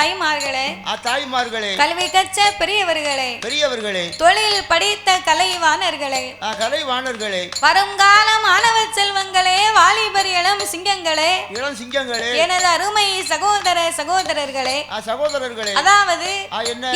பெற்றெடுத்த தாய்மார்களே தாய்மார்களே கல்வி கற்ற பெரியவர்களே பெரியவர்களே தொழில் படித்த கலைவாணர்களே கலைவாணர்களே வருங்கால மாணவ செல்வங்களே வாலிபர் இளம் சிங்கங்களே இளம் சிங்கங்களே எனது அருமை சகோதர சகோதரர்களே சகோதரர்களே அதாவது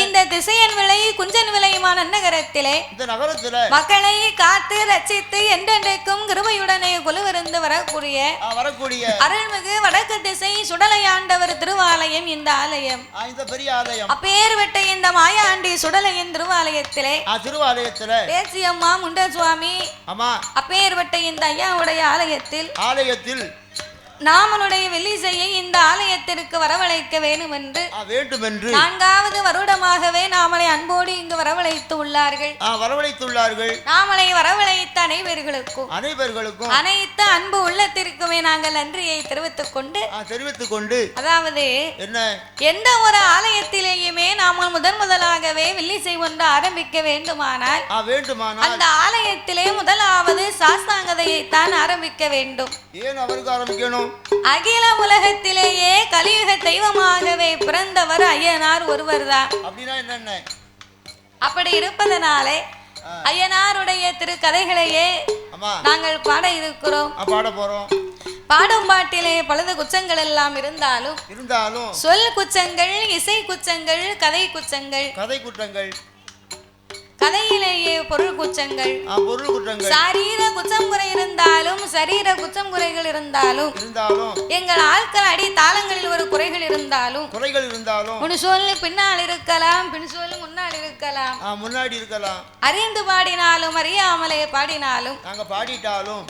இந்த திசையன் விலை குஞ்சன் விலையுமான நகரத்திலே இந்த நகரத்துல மக்களை காத்து ரட்சித்து என்றென்றைக்கும் கிருபையுடனே கொலுவிருந்து வரக்கூடிய வரக்கூடிய அருள்மிகு வடக்கு திசை சுடலையாண்டவர் திருவாலயம் இந்த ஆலயம். இந்த பெரிய ஆலயம். அப்பேர்பட்ட இந்த மாயாண்டி சுடலையின் திருவாலயத்திலே ஆ, திருவாலயத்துல. தேசியம்மா முண்ட சுவாமி ஆமா. அப்பேர்பட்ட இந்த ஐயாவுடைய ஆலயத்தில் ஆலயத்தில் நாமனுடைய வெள்ளிசையை இந்த ஆலயத்திற்கு வரவழைக்க வேண்டும் என்று வேண்டும் என்று நான்காவது வருடமாகவே நாமளை அன்போடு இங்கு வரவழைத்து உள்ளார்கள். ஆ, வரவழைத்துள்ளார்கள் நாமளை வரவழைத்த அனைவர்களுக்கும் அனைவர்களுக்கும். அனைத்து அன்பு உள்ளத்திற்குமே நாங்கள் நன்றியை தெரிவித்துக் கொண்டு தெரிவித்துக் கொண்டு. அதாவது என்ன? எந்த ஒரு ஆலயத்திலேயுமே நாம முதன் முதலாகவே வில்லிசை ஒன்று ஆரம்பிக்க வேண்டுமானால் வேண்டுமானால். அந்த ஆலயத்திலே முதலாவது சாஸ்தாங்கதையைத்தான் ஆரம்பிக்க வேண்டும். ஏன் அவருக்கு ஆரம்பிக்கணும்? அகில உலகத்திலேயே கலியுக தெய்வமாகவே பிறந்தவர் ஐயனார் அப்படின்னா என்னென்ன? அப்படி இருப்பதனாலே ஐயனாருடைய திருக்கதைகளையே நாங்கள் பாட இருக்கிறோம். பாட போறோம். பாடும் பாட்டிலே பலது குச்சங்கள் எல்லாம் இருந்தாலும் இருந்தாலும் சொல் குச்சங்கள் இசை குச்சங்கள் கதை குச்சங்கள் கதை குற்றங்கள் கதையிலேயே பொருள் குச்சங்கள் ஆ, பொருள் குற்றங்கள். சரீர குச்சம் குறை இருந்தாலும் சரீர குச்சம் குறைகள் இருந்தாலும் இருந்தாலும் எங்கள் ஆட்கள் அடி தாளங்களில் ஒரு குறைகள் இருந்தாலும் குறைகள் இருந்தாலும் ஒன்று சொல்லு பின்னால் இருக்கலாம் பின் சொல்லு முன்னால் இருக்கலாம். முன்னாடி இருக்கலாம். அறிந்து பாடினாலும் அறியாமலே பாடினாலும் நாங்க பாடிட்டாலும்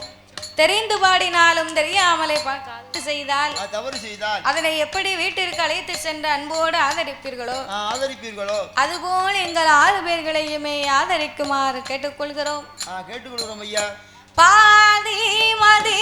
தெரிந்து பாடினாலும் தெரியாமலே பார்த்து செய்தால். தவறு செய்தால். அதனை எப்படி வீட்டிற்கு அழைத்து சென்று அன்போடு ஆதரிப்பீர்களோ? ஆதரிப்பீர்களோ? அதுபோல் எங்கள் ஆறு பேர்களையுமே ஆதரிக்குமாறு கேட்டுக்கொள்கிறோம். கேட்டுக்கொள்கிறோம் ஐயா. பாதி மதி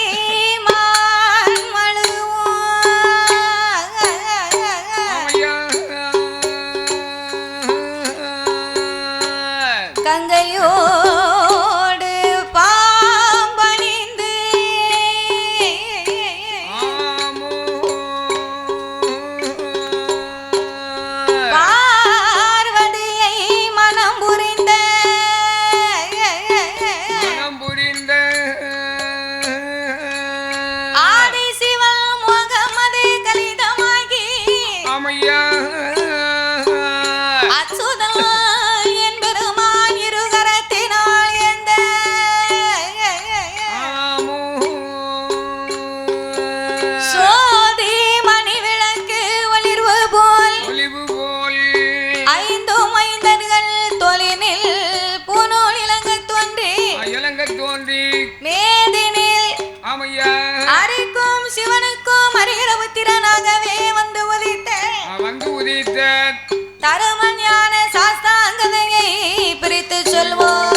வந்து சாஸ்தாங்கதையை பிரித்து சொல்வோம்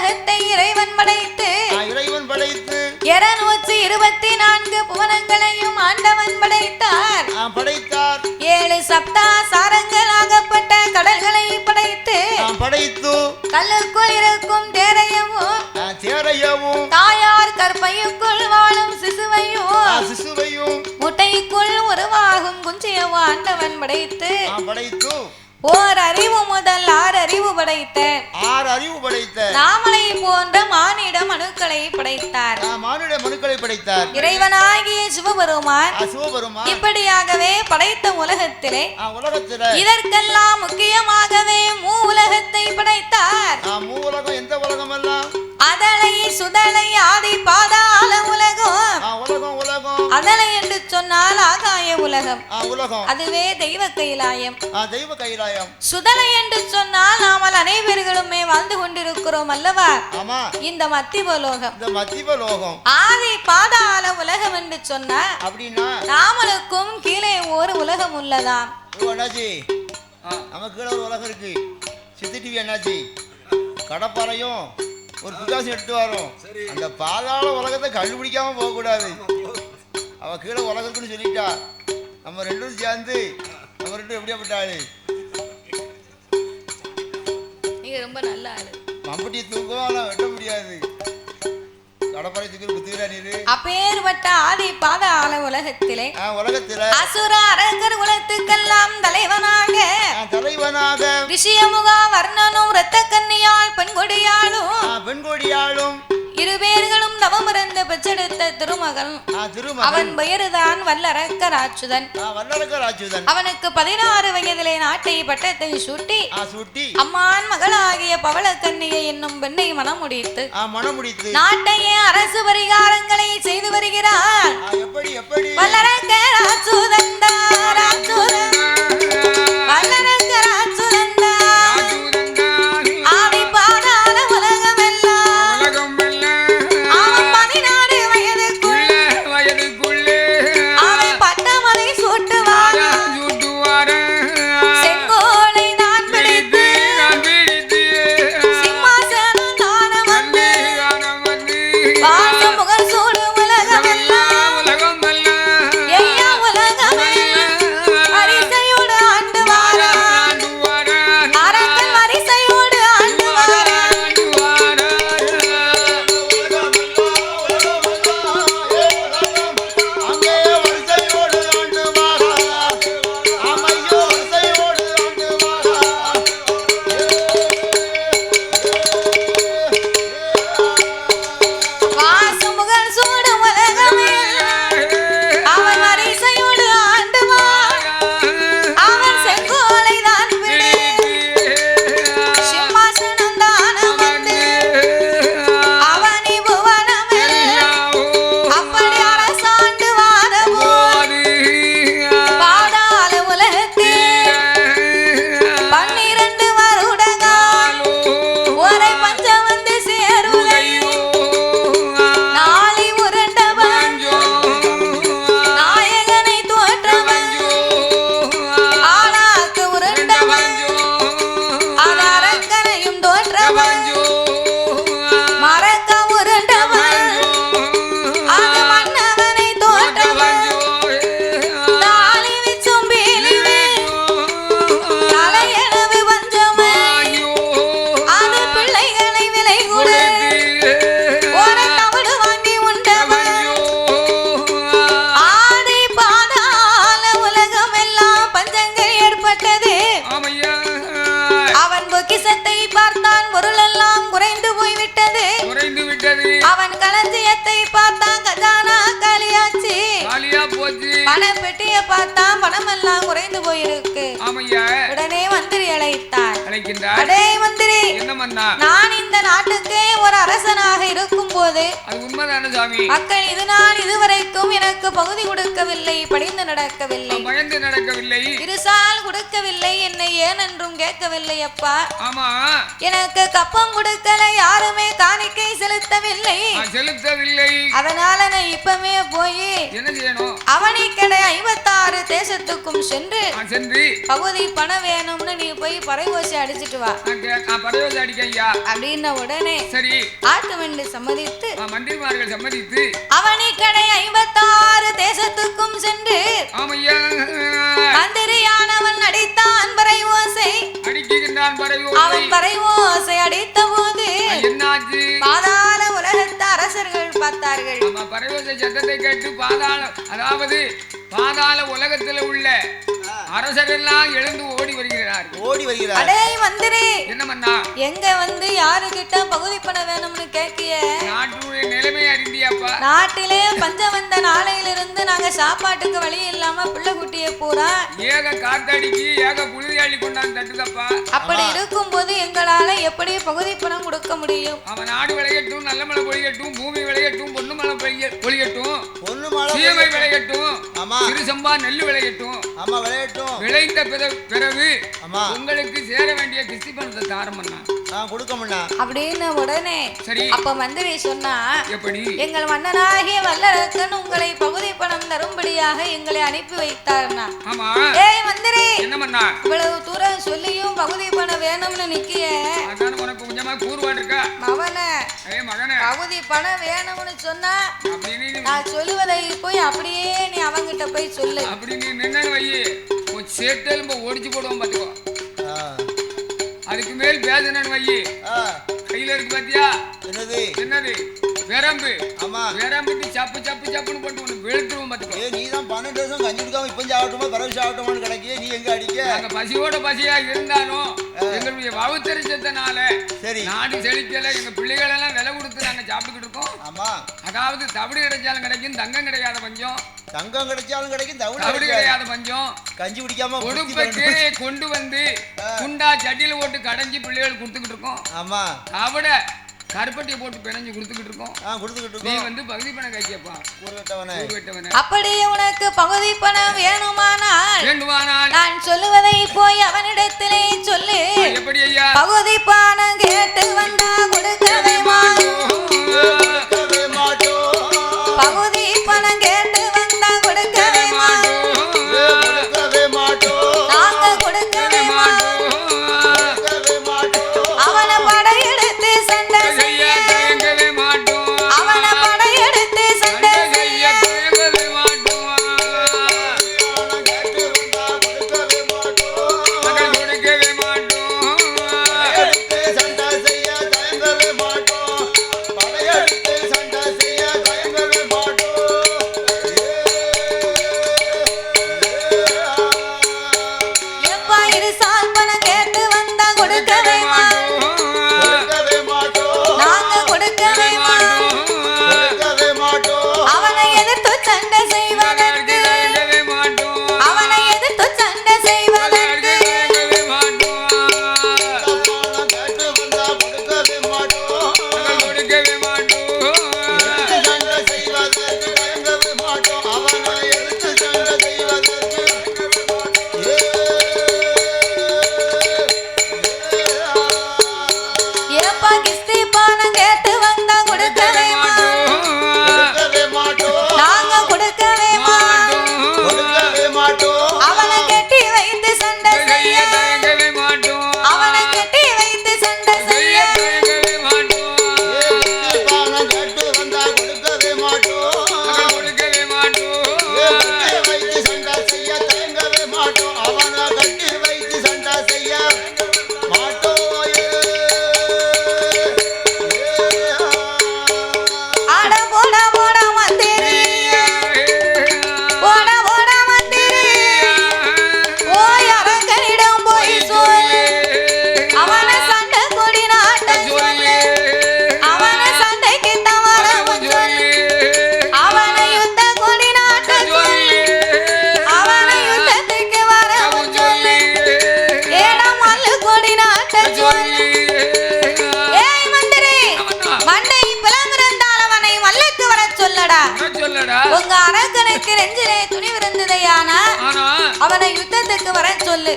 உலகத்தை இறைவன் படைத்து இறைவன் படைத்து. இருநூற்றி இருபத்தி நான்கு புவனங்களையும் ஆண்டவன் படைத்தார். படைத்தார். ஏழு சப்தா சாரங்களாகப்பட்ட கடல்களை படைத்து படைத்து. கல்லுக்குள் இருக்கும் தேரையவும் தேரையவும் தாயார் கற்பையுக்குள் வாழும் சிசுவையும் சிசுவையும். முட்டைக்குள் உருவாகும் குஞ்சியவும் ஆண்டவன் படைத்து படைத்து. ஓர் அறிவு முதல் ஆறு அறிவு படைத்த ஆறு அறிவு படைத்த நாமலை போன்ற மானிட மனுக்களை படைத்தார். மானுட மனுக்களை படைத்தார். இறைவனாகிய சிவபெருமான் சிவபெருமான். இப்படியாகவே படைத்த உலகத்திலே உலகத்துல. இதற்கெல்லாம் முக்கியமாகவே மூ உலகத்தை படைத்தார். ஆ, மூவுலகம் எந்த உலகம் எல்லாம் அதலை சுதலை ஆதி பாதாள உலகம். உலகம் உலகம். அதலை என்று சொன்னால் ஆகாய உலகம். உலகம். அதுவே தெய்வ கைலாயம். தெய்வ கைலாயம். சுதலை என்று சொன்னால் நாமல் அனைவர்களுமே வாழ்ந்து கொண்டிருக்கிறோம் அல்லவா? ஆமா. இந்த மத்திபலோகம் இந்த மத்திய லோகம். ஆதி பாதாள உலகம் என்று சொன்னா அப்படின்னா? நாமளுக்கும் கீழே ஒரு உலகம் உள்ளதாம். ஆ, நமக்கு கீழே ஒரு உலகம் இருக்கு. சித்தி டிவி அண்ணாச்சி. கடப்பாறையும் ஒரு புதாசம் எடுத்து வரோம். அந்த பாதாள உலகத்தை கண்டுபிடிக்காம போகக்கூடாது. அவ கீழே உலகம் இருக்குன்னு சொல்லிட்டா. நம்ம ரெண்டும் சேர்ந்து நம்ம ரெண்டும் எப்படியா நீங்க ரொம்ப நல்ல ஆளு. மம்பட்டியை தூக்கவும் ஆனால் வெட்ட முடியாது. அப்பேற்பட்ட ஆதி உலகத்திலே. உலகத்துல. அசுர அரங்கர் குலத்துக்கெல்லாம் தலைவனாக. ரிஷியமுகா வர்ணனும் இரத்த கன்னியால் பெண்கொடியாலும் ஆ, பெண்கொடியாளும் இரு பேர்களும் நவமிருந்த பெற்றெடுத்த திருமகன் அவன் பெயருதான் வல்லரக்கராட்சுதன் வல்லரக்க அவனுக்கு பதினாறு வயதிலே நாட்டை பட்டத்தை சூட்டி அம்மான் மகளாகிய பவளக்கன்னியை என்னும் பெண்ணை மனம் முடித்து நாட்டையே அரசு பரிகாரங்களை செய்து வருகிறார். ஆ, எப்படி எப்படி? வல்லரக்க ராட்சுதன் ராட்சுதன் நான் இந்த நாட்டுக்கே ஒரு அரசனாக இருக்கும் போது மக்கள் இது நாள் இதுவரைக்கும் எனக்கு பகுதி கொடுக்கவில்லை படிந்து நடக்கவில்லை. நான் பயந்து நடக்கவில்லை. இருசால் கொடுக்கவில்லை என்னை ஏன் என்றும் கேட்கவில்லை அப்பா? ஆமா. எனக்கு கப்பம் கொடுக்கல யாருமே காணிக்கை செலுத்தவில்லை. நான் செலுத்தவில்லை. அதனால நான் இப்பவே போய் என்ன செய்யணும்? அவனிக்கடை ஐம்பத்தாறு தேசத்துக்கும் சென்று நான் சென்று பகுதி பணம் வேணும்னு நீ போய் பறைவோசி அடிச்சிட்டு வா. நான் கே- நான் பறவை அடிக்க ஐயா. அப்படின்ன உடனே சரி. ஆட்டு வெண்டு சம்மதித்து நான் மந்திரிமார்கள் சம்மதித்து. அவனிக்கடை ஐம்பத்தாறு தேசத்துக்கும் சென்று மந்திரியானவன் அடித்தான் பறை ஓசை அடிக்கின்றான் அவன் பறை ஓசை அடித்த போது பாதாள உலகத்து அரசர்கள் பார்த்தார்கள். நம்ம பறவை சத்தத்தை கேட்டு பாதாள அதாவது பாதாள உலகத்துல உள்ள அரசரெல்லாம் எழுந்து ஓடி வருகிறார்கள் ஓடி வருகிறார். அடே மந்திரி. என்ன பண்ணா எங்க வந்து யாருகிட்ட பகுதி பணம் வேணும்னு கேட்கிய? நாட்டுடைய நிலைமை அறிந்தியாப்பா நாட்டிலே பஞ்சம் வந்த நாளையிலிருந்து நாங்க சாப்பாட்டுக்கு வழி இல்லாம பிள்ளை குட்டிய பூரா ஏக காத்தடிக்கு ஏக புழுதி அள்ளி கொண்டாந்து தட்டுதப்பா. அப்படி இருக்கும்போது எங்களால எப்படி பகுதி பணம் கொடுக்க முடியும்? அவன் நாடு விளையட்டும் நல்ல மழை பொழியட்டும் பூமி விளையட்டும் பொண்ணு மழை பொழிய பொழியட்டும். பொண்ணு மாலை சீமை விளையட்டும். ஆமா. சிறு சம்பா நெல் விளையட்டும். ஆமா விளையாட்டும். விளைந்த பிற- பிறகு ஆமா. உங்களுக்கு சேர வேண்டிய கிஸ்தி பணத்தை கொடுக்க முன்னா அப்படின்னு உடனே சரி. அப்ப மந்திரி சொன்னா எப்படி? எங்கள் மன்னனாகிய வல்லரக்கன் உங்களை பகுதி பணம் தரும்படியாக எங்களை அனுப்பி வைத்தார்னா ஆமா. ஏய் மந்திரி என்ன பண்ணா இவ்வளவு தூரம் சொல்லியும் பகுதி பணம் வேணும்னு நிக்கிய. பகுதி பணம் வேணும்னு சொன்னா நான் சொல்லுவதை போய் அப்படியே நீ அவங்கிட்ட போய் சொல்லு. அப்படி நீ நின்னு வை உன் சேட்டெலும்ப ஒடிச்சு போடுவோம் பாத்துக்கோ. ஆ, அதுக்கு மேல் பேசணும்னு வை ஆ, கையில இருக்கு பாத்தியா? என்னது? என்னது? விரம்பு ஆமா. விரம்புக்கு சப்பு சப்பு சப்புன்னு போட்டு உனக்கு வெளுத்துருவோம் பாத்துக்கோ. ஏ நீ தான் பன்னெண்டு வருஷம் கஞ்சி கொடுக்காம இப்போ சாப்பிட்டோமா பரவ சாப்பிட்டோமான்னு கிடைக்கிய நீ எங்க அடிக்க? நாங்க பசியோட பசியா இருந்தாலும் எங்களுடைய வவுத்தரிசத்தினால சரி. நாடு செழிக்கல எங்க பிள்ளைகள் எல்லாம் விலை கொடுத்து நாங்க சாப்பிட்டுக்கிட்டு இருக்கோம். ஆமா. அதாவது தவிடு கிடைச்சாலும் கிடைக்கும் தங்கம் கிடையாத பஞ்சம். தங்கம் கிடைச்சாலும் கிடைக்கும் தவிடு கிடைக்காது. கிடையாத பஞ்சம். கஞ்சி குடிக்காம பன்னெண்டு- கொண்டு வந்து குண்டா சட்டியில போட்டு கடைஞ்சி பிள்ளைகள் கொடுத்துக்கிட்டு இருக்கோம். ஆமா. தவிட கருப்பட்டியை போட்டு பிணைஞ்சு கொடுத்துக்கிட்டு இருக்கோம். ஆ கொடுத்துக்கிட்டு நீ இருக்கோம் வந்து பகுதி பணம் கைக்கப்பா கூறுகட்டவனே ஊர் வெட்டவன. அப்படியே உனக்கு பகுதி பணம் வேணுமானால் வேண்டுமானால் நான் சொல்லுவதை போய் அவனிடத்திலே சொல்லு. எப்படி ஐயா? பகுதி பணம் கேட்டு வந்தா கொடுக்கவே மாட்டோம். கொடுக்கவே மாட்டோம். பகுதி பணம் கேட்டு அவனை யுத்தத்துக்கு வர சொல்லு.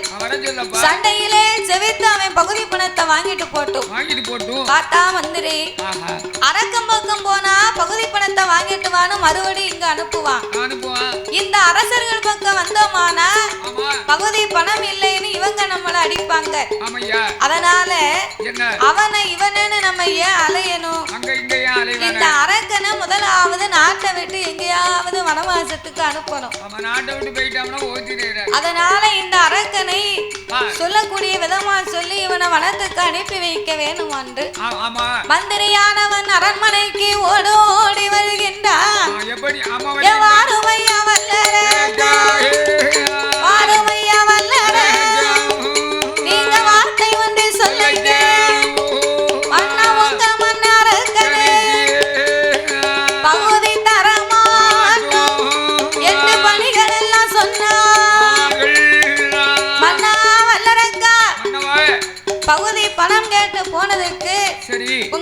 சண்டையிலே செவித்து அவன் பகுதி பணத்தை வாங்கிட்டு போட்டும். வாங்கிட்டு போட்டும். பார்த்தா மந்திரி ஆஹா. அரக்கம் பக்கம் போனா பகுதி பணத்தை வாங்கிட்டு வான்னு மறுபடி இங்க அனுப்புவான். இந்த அரசர்கள் பக்கம் வந்தோமானா பகுதி பணம் இல்லைன்னு இவங்க நம்மள அடிப்பாங்க. அதனால அவனை இவனன்னு நம்ம ஏன் அலையணும்? இந்த அரக்கனை முதலாவது நாட்டை விட்டு எங்கேயாவது வனவாசத்துக்கு அனுப்பணும். அதனால இந்த அரக்கனை. சொல்லக்கூடிய விதமா சொல்லி இவனை வனத்துக்கு அனுப்பி வைக்க வேணும் என்று. மந்திரியானவன் அரண்மனைக்கு ஓடோடி வருகின்றான். வல்லரே பணம் கேட்டு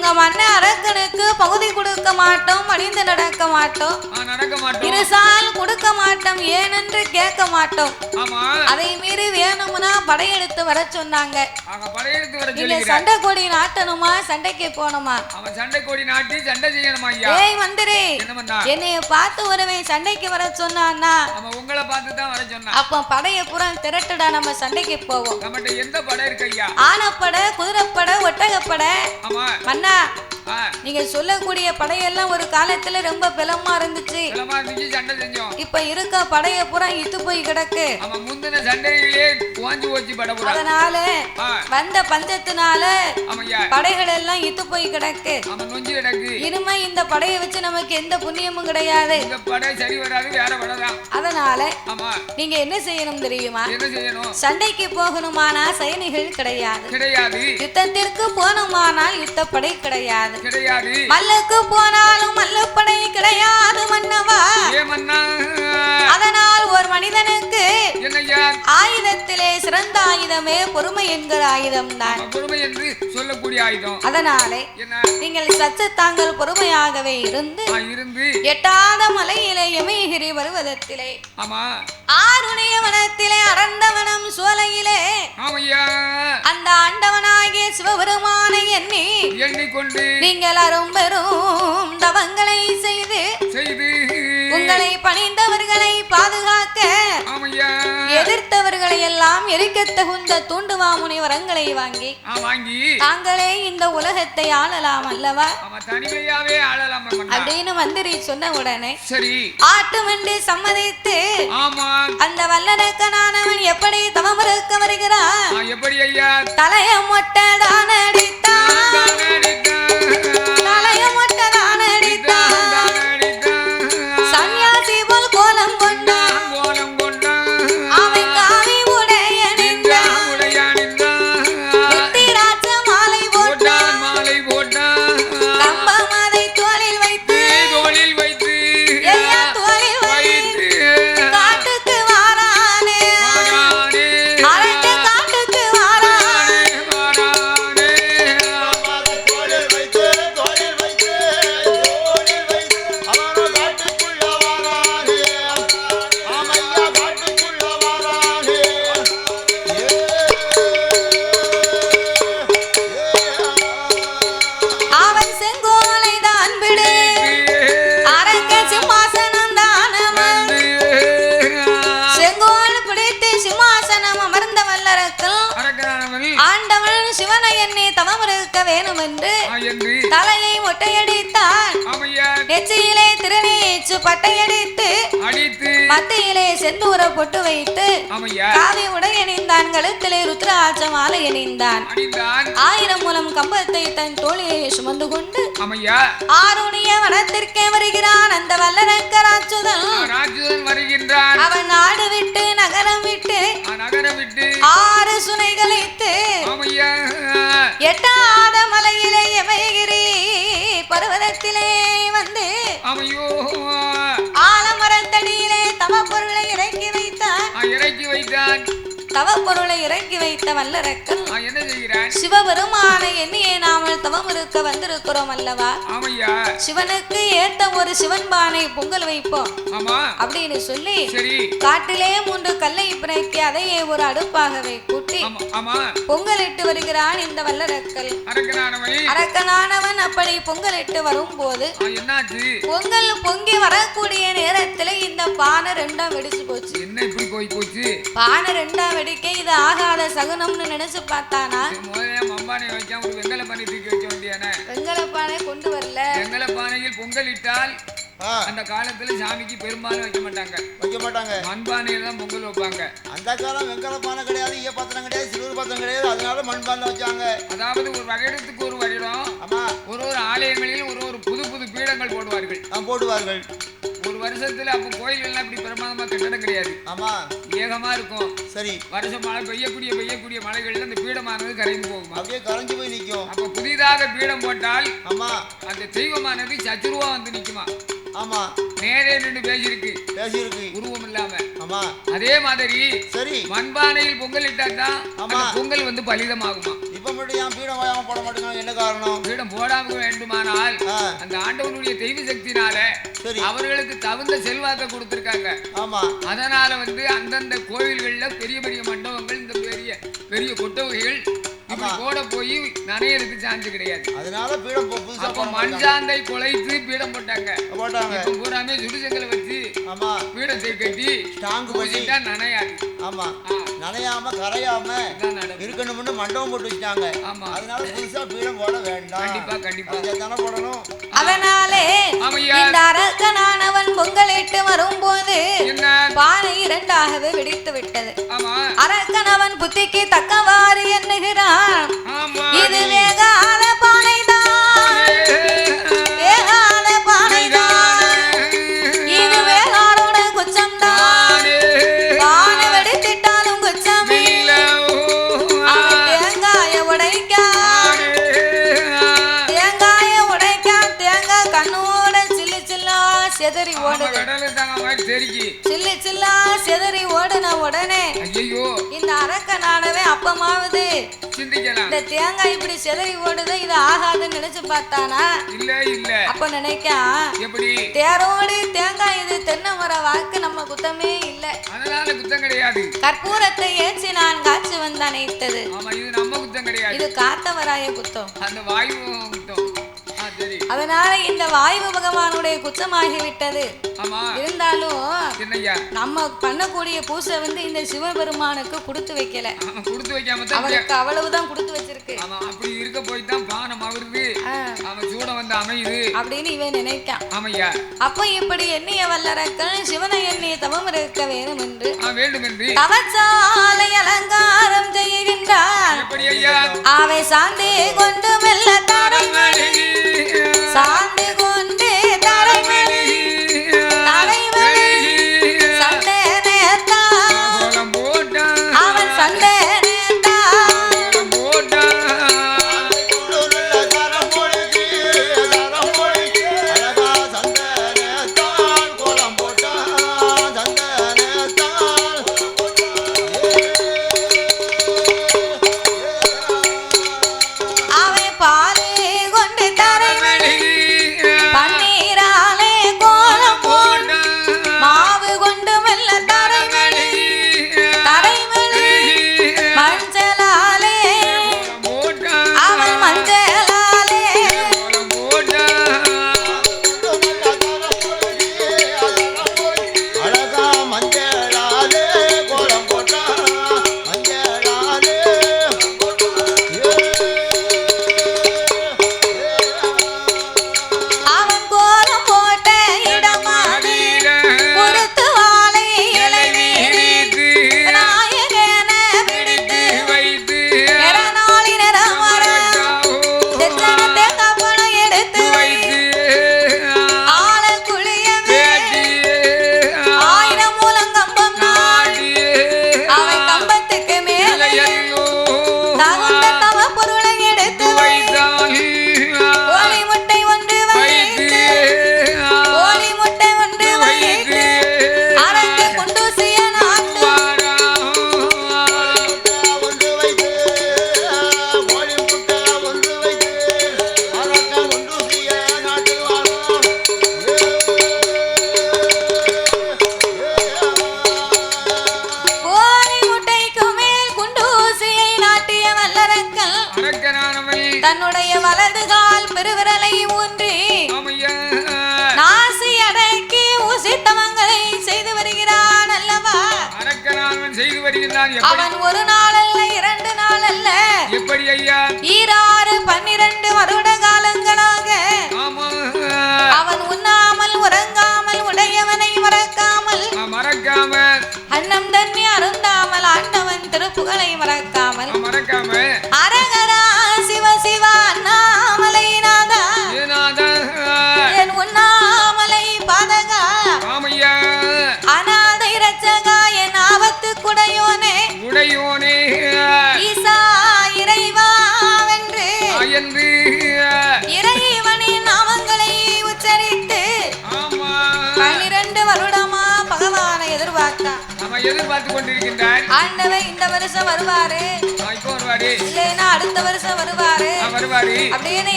உங்க மன்ன அரக்கனுக்கு பகுதி கொடுக்க மாட்டோம் மடிந்து நடக்க மாட்டோம். இருசால் கொடுக்க மாட்டோம் ஏனென்று கேட்க மாட்டோம். அதை மீறி வேணும்னா படையெடுத்து வர சொன்னாங்க. சொல்லிக்கிறேன் சண்டை கொடி நாட்டணுமா சண்டைக்கு போகணுமா? சண்டை கோடி நாட்டி சண்டை செய்யணுமா ஏய் மந்திரி என்னைய பார்த்து ஒருவன் சண்டைக்கு வர சொன்னான்னா உங்களை பார்த்து தான் வர சொன்னான். அப்ப படைய புறம் திரட்டுடா நம்ம சண்டைக்கு போவோம். நம்மகிட்ட எந்த படம் இருக்கு ஐயா? ஆனப்படை குதிரைப்படை ஒட்டகப்படை. ஆமா. மன்னா ஆ, நீங்க சொல்லக்கூடிய படையெல்லாம் ஒரு காலத்துல ரொம்ப பலமா இருந்துச்சு. சண்டை செஞ்சோம். இப்ப இருக்க படைய புறா இத்து போய் கிடக்கு. முந்தின சண்டையிலே அதனால வந்த பஞ்சத்தினால படைகள் எல்லாம் இத்து போய் கிடக்கு. இனிமே இந்த படையை வச்சு நமக்கு எந்த புண்ணியமும் கிடையாது. அதனால நீங்க என்ன செய்யணும் தெரியுமா? சண்டைக்கு போகணுமானா சைனிகள் கிடையாது. கிடையாது. யுத்தத்திற்கு போகணுமானால் யுத்தப்படை கிடையாது. கிடையாது. மல்லுக்கு போனாலும் மல்லுப்படை கிடையாது மன்னவா. அதனால் ஒரு மனிதனுக்கு ஆயுதத்திலே சிறந்த ஆயுதமே பொறுமை என்கிற ஆயுதம் தான் பொறுமை என்று சொல்லக்கூடிய ஆயுதம். அதனாலே நீங்கள் சற்று தாங்கள் பொறுமையாகவே இருந்து இருந்து எட்டாத மலையிலே எமயகிரி பருவதத்திலே ஆமா. ஆருடைய வனத்திலே அடர்ந்தவனம் சோலையிலே. அந்த ஆண்டவனாகிய சிவபெருமானை எண்ணி எண்ணிக்கொண்டு நீங்கள் அரும்பெரும் தவங்களை செய்து செய்து உங்களை பணிந்தவர்களை பாதுகாக்க எதிர்த்தவர்களை எல்லாம் எரிக்கத் தகுந்த தூண்டுவாமுனி வரங்களை வாங்கி தாங்களே இந்த உலகத்தை ஆளலாம் அல்லவா? அப்படின்னு மந்திரி சொன்ன உடனே சரி. ஆட்டுமண்டி சம்மதித்து அந்த வல்லரக்கனானவன் எப்படி தவம் இருக்க வருகிறான்? ஆ, எப்படி ஐயா? தலைய மொட்டைதான் அடித்தான். உடை அணிந்தான் கழுத்திலே ருத்ராட்ச மாலை அணிந்தான். அடித்தான் ஆயிரம் மூலம் கம்பத்தை தன் தோளிலே சுமந்து கொண்டு ஆருணிய வனத்திற்கே வருகிறான் அந்த வல்லரக்கராச்சுதன் ராஜுதன் வருகின்றான். அவன் நாடு விட்டு நகரம் விட்டு நகரம் விட்டு. ஆறு சுனைகளித்து எட்டாத மலையிலே எமயகிரி பர்வதத்திலே வந்து ஆலமரத்தடியிலே தம பொருளை இறக்கி வைத்தான். தவ பொருளை இறக்கி வைத்த வல்லரக்கன். என்ன செய்கிறான்? சிவபெருமான எண்ணியே நாமல் தவம் இருக்க வந்திருக்கிறோம் அல்லவா? ஆமையா? சிவனுக்கு ஏத்த ஒரு சிவன் பானை பொங்கல் வைப்போம். ஆமா. அப்படின்னு சொல்லி சரி. காட்டிலே மூன்று கல்லை பிறக்கி அதையே ஒரு அடுப்பாகவே கூட்டி ஆமா பொங்கலிட்டு வருகிறான் இந்த வல்லரக்கல் அரக்கனானவன். அப்படி பொங்கலிட்டு வரும்போது ஆ, என்னாச்சு? பொங்கல் பொங்கி வரக்கூடிய நேரத்துல இந்த பானை ரெண்டா வெடிச்சு போச்சு. போய் போச்சு. பானை ரெண்டா வெடிக்க இது ஆகாத சகுனம்னு நினைச்சு பார்த்தானா? முதல்ல மம்பானை வைக்காம ஒரு வெங்கல பானை தூக்கி வைக்க வேண்டியானே வெங்கல பானை கொண்டு வரல. வெங்கல பானையில் பொங்கல் இட்டால் அந்த காலத்துல சாமிக்கு பெரும்பாலும் வைக்க மாட்டாங்க. வைக்க மாட்டாங்க. மண்பானையில தான் பொங்கல் வைப்பாங்க. அந்த காலம் வெங்கல பானை கிடையாது ஈய பாத்திரம் கிடையாது சிறுவர் பாத்திரம் கிடையாது. அதனால மண் பானை வச்சாங்க. அதாவது ஒரு வருடத்துக்கு ஒரு வருடம் ஆமா. ஒரு ஒரு ஆலயங்களில் ஒரு ஒரு புது புது பீடங்கள் போடுவார்கள். போடுவார்கள். ஒரு வருஷத்துல அப்போ கோயில்கள்லாம் இப்படி பிரமாதமா கட்டடம் கிடையாது. ஆமா. ஏகமா இருக்கும். சரி. வருஷம் மழை பெய்யக்கூடிய பெய்யக்கூடிய மலைகள்ல அந்த பீடமானது கரைந்து போகுமா? அப்படியே கரைஞ்சு போய் நிற்கும் அப்போ புதிதாக பீடம் போட்டால் ஆமா. அந்த தெய்வமானது சச்சுருவா வந்து நிக்குமா? ஆமா நேரே நின்று பேசியிருக்கு. பேசியிருக்கு. உருவம் இல்லாம. ஆமா. அதே மாதிரி சரி. மண்பானையில் பொங்கல் இட்டா தான் அந்த ஆமா. பொங்கல் வந்து பலிதமாகுமா? இப்ப மட்டும் ஏன் பீடம் வாயாம போட மாட்டேங்கிறாங்க? என்ன காரணம்? பீடம் போடாம வேண்டுமானால் அந்த ஆண்டவனுடைய தெய்வ சக்தினால சரி. அவர்களுக்கு தகுந்த செல்வாக்க கொடுத்திருக்காங்க. ஆமா. அதனால வந்து அந்தந்த கோவில்கள்ல பெரிய பெரிய மண்டபங்கள் இந்த பெரிய பெரிய கொட்டகைகள் போட போய் நனையறதுக்கு சான்ஸ் கிடையாது. அதனால பீடம் அப்ப குலைத்து பீடம் போட்டாங்க. போட்டாங்க. பூராமே சுடுசெங்கலை வச்சு ஆமா. பீடத்தை கட்டி ஸ்டாங்கு பூசிட்டா நனையாது. ஆமா. நனையாம கரையாம இருக்கணும்னு மண்டபம் போட்டு வச்சுட்டாங்க. ஆமா. அதனால புதுசா பீடம் போட வேண்டாம். கண்டிப்பா கண்டிப்பா. தானே போடணும். அதனாலே இந்த அரக்கனானவன் பொங்கலிட்டு வரும்போது என்ன? பானை இரண்டாகவே வெடித்து விட்டது. ஆமா. அரக்கனவன் புத்திக்கு தக்கவாறு எண்ணுகிறான். இது வேகாத பானைதான். செதறி ஓடுது. சில்லு சில்லா செதறி ஓடுன உடனே இந்த அரக்கனானவே அப்பமாவது. சிந்திக்கலாம். இந்த தேங்காய் இப்படி செதறி ஓடுது இது ஆகாதுன்னு நினைச்சு பார்த்தானா? இல்ல இல்ல. அப்ப நினைக்கா தேரோடு தேங்காய் இது தென்னை மர வாக்கு நம்ம குத்தமே இல்ல. குத்தம் கிடையாது. கற்பூரத்தை ஏற்றி நான் காட்சி வந்து அணைத்தது ஆமா இது நம்ம குத்தம் கிடையாது. இது காத்தவராய குத்தம். அந்த வாயு குத்தம். அதனால இந்த வாயு பகவானுடைய குச்சமாகி விட்டது இருந்தாலும் நம்ம பண்ணக்கூடிய பூசை வந்து இந்த சிவபெருமானுக்கு கொடுத்து வைக்கல. கொடுத்து வைக்காம அவருக்கு அவ்வளவுதான் கொடுத்து வச்சிருக்கு. அப்படி இருக்க போய் தான் பானம் அவருது ஆ, அவன் சூட வந்து அமையுது. அப்படின்னு இவன் நினைக்கான். ஆமையா? அப்ப இப்படி எண்ணிய வல்லரக்கள் சிவனை எண்ணிய தவம் இருக்க வேணும் என்று வேண்டும் என்று தவச்சாலை அலங்காரம் ஐயா அவை சாந்தி கொண்டு மெல்ல தரை சாந்தி கொண்டு தரை அவன் ஒரு நாள் அல்ல இரண்டு நாள் அல்ல எப்படி ஐயா? ஈராறு உடையோனே ஈசா இறைவா வென்று என்று இறைவனின் நாமங்களை உச்சரித்து ஆமா. பன்னிரண்டு வருடமா பகவானை எதிர்பார்த்தான் அவன் எதிர்பார்த்து கொண்டிருக்கின்றான் ஆண்டவன் இந்த வருஷம் வருவாரு.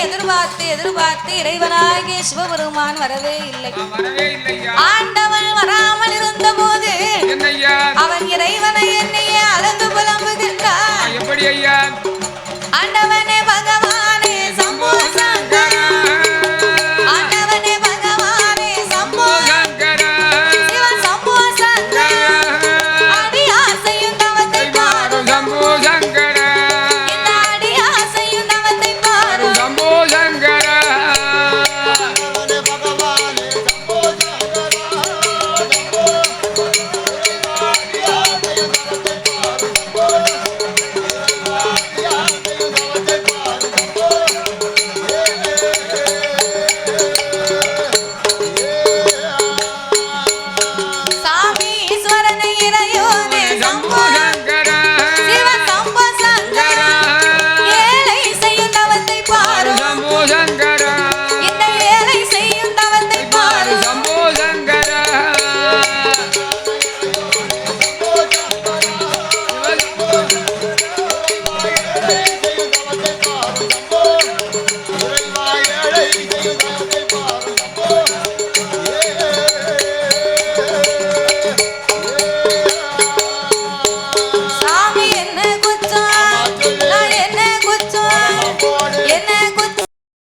எதிர்பார்த்து எதிர்பார்த்து இறைவனாகிய சிவபெருமான் வரவே இல்லை. ஆண்டவன் வராமல் இருந்த அவன் இறைவனை என்னையே அளந்து புலம்புகின்றான். ஆண்டவனே